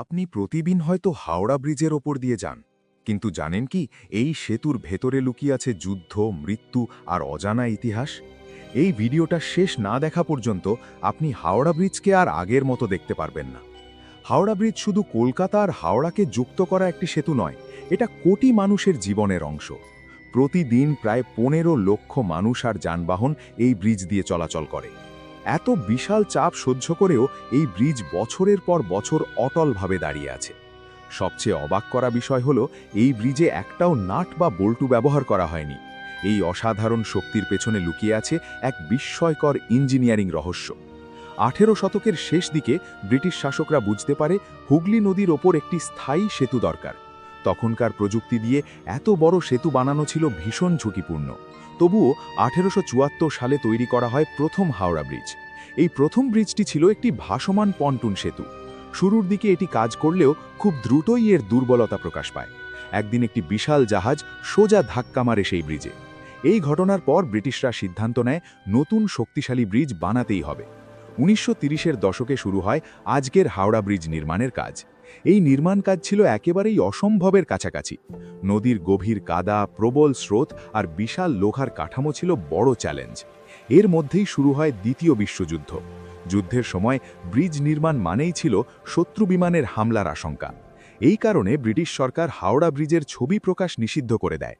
আপনি প্রতিদিন হয়তো হাওড়া ব্রিজের ওপর দিয়ে যান। কিন্তু জানেন কি, এই সেতুর ভেতরে লুকিয়ে আছে যুদ্ধ, মৃত্যু আর অজানা ইতিহাস? এই ভিডিওটা শেষ না দেখা পর্যন্ত আপনি হাওড়া ব্রিজকে আর আগের মতো দেখতে পারবেন না। হাওড়া ব্রিজ শুধু কলকাতা আর হাওড়াকে যুক্ত করা একটি সেতু নয়, এটা কোটি মানুষের জীবনের অংশ। প্রতিদিন প্রায় পনেরো লক্ষ মানুষ আর যানবাহন এই ব্রিজ দিয়ে চলাচল করে। এত বিশাল চাপ সহ্য করেও এই ব্রিজ বছরের পর বছর অটলভাবে দাঁড়িয়ে আছে। সবচেয়ে অবাক করা বিষয় হল, এই ব্রিজে একটাও নাট বা বল্টু ব্যবহার করা হয়নি। এই অসাধারণ শক্তির পেছনে লুকিয়ে আছে এক বিস্ময়কর ইঞ্জিনিয়ারিং রহস্য। আঠেরো শতকের শেষ দিকে ব্রিটিশ শাসকরা বুঝতে পারে, হুগলি নদীর ওপর একটি স্থায়ী সেতু দরকার। তখনকার প্রযুক্তি দিয়ে এত বড় সেতু বানানো ছিল ভীষণ ঝুঁকিপূর্ণ। তবুও আঠেরোশো চুয়াত্তর সালে তৈরি করা হয় প্রথম হাওড়া ব্রিজ। এই প্রথম ব্রিজটি ছিল একটি ভাসমান পন্টুন সেতু। শুরুর দিকে এটি কাজ করলেও খুব দ্রুতই এর দুর্বলতা প্রকাশ পায়। একদিন একটি বিশাল জাহাজ সোজা ধাক্কা মারে সেই ব্রিজে। এই ঘটনার পর ব্রিটিশরা সিদ্ধান্ত নেয়, নতুন শক্তিশালী ব্রিজ বানাতেই হবে। উনিশশো তিরিশের দশকে শুরু হয় আজকের হাওড়া ব্রিজ নির্মাণের কাজ। এই নির্মাণ কাজ ছিল একেবারেই অসম্ভবের কাছাকাছি। নদীর গভীর কাদা, প্রবল স্রোত আর বিশাল লোহার কাঠামো ছিল বড় চ্যালেঞ্জ। এর মধ্যেই শুরু হয় দ্বিতীয় বিশ্বযুদ্ধ। যুদ্ধের সময় ব্রিজ নির্মাণ মানেই ছিল শত্রু বিমানের হামলার আশঙ্কা। এই কারণে ব্রিটিশ সরকার হাওড়া ব্রিজের ছবি প্রকাশ নিষিদ্ধ করে দেয়।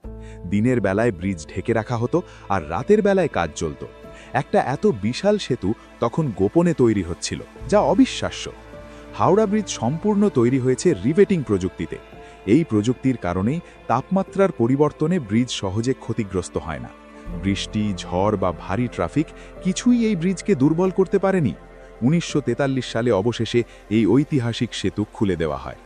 দিনের বেলায় ব্রিজ ঢেকে রাখা হতো আর রাতের বেলায় কাজ চলত। একটা এত বিশাল সেতু তখন গোপনে তৈরি হচ্ছিল, যা অবিশ্বাস্য। হাওড়া ব্রিজ সম্পূর্ণ তৈরি হয়েছে রিভেটিং প্রযুক্তিতে। এই প্রযুক্তির কারণেই তাপমাত্রার পরিবর্তনে ব্রিজ সহজে ক্ষতিগ্রস্ত হয় না। বৃষ্টি, ঝড় বা ভারী ট্রাফিক কিছুই এই ব্রিজকে দুর্বল করতে পারেনি। উনিশশো তেতাল্লিশ সালে অবশেষে এই ঐতিহাসিক সেতু খুলে দেওয়া হয়।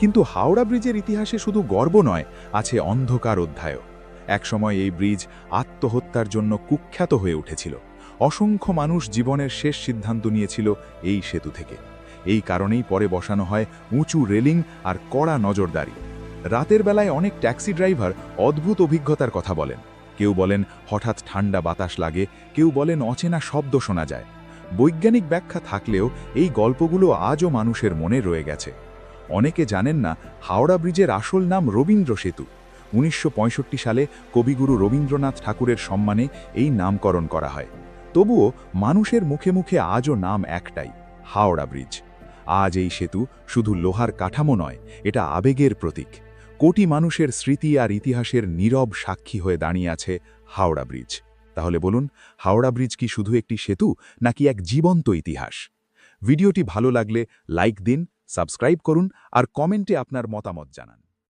কিন্তু হাওড়া ব্রিজের ইতিহাসে শুধু গর্ব নয়, আছে অন্ধকার অধ্যায়ও। একসময় এই ব্রিজ আত্মহত্যার জন্য কুখ্যাত হয়ে উঠেছিল। অসংখ্য মানুষ জীবনের শেষ সিদ্ধান্ত নিয়েছিল এই সেতু থেকে। এই কারণেই পরে বসানো হয় উঁচু রেলিং আর কড়া নজরদারি। রাতের বেলায় অনেক ট্যাক্সি ড্রাইভার অদ্ভুত অভিজ্ঞতার কথা বলেন। কেউ বলেন, হঠাৎ ঠান্ডা বাতাস লাগে। কেউ বলেন, অচেনা শব্দ শোনা যায়। বৈজ্ঞানিক ব্যাখ্যা থাকলেও এই গল্পগুলো আজও মানুষের মনে রয়ে গেছে। অনেকে জানেন না, হাওড়া ব্রিজের আসল নাম রবীন্দ্র সেতু। উনিশশো পঁয়ষট্টি সালে কবিগুরু রবীন্দ্রনাথ ঠাকুরের সম্মানে এই নামকরণ করা হয়। তবুও মানুষের মুখে মুখে আজও নাম একটাই, হাওড়া ব্রিজ। আজ এই সেতু শুধু লোহার কাঠামো নয়, এটা আবেগের প্রতীক। কোটি মানুষের স্মৃতি আর ইতিহাসের নীরব সাক্ষী হয়ে দাঁড়িয়ে আছে হাওড়া ব্রিজ। তাহলে বলুন, হাওড়া ব্রিজ কি শুধু একটি সেতু, নাকি এক জীবন্ত ইতিহাস? ভিডিওটি ভালো লাগলে লাইক দিন, সাবস্ক্রাইব করুন, আর কমেন্টে আপনার মতামত জানান।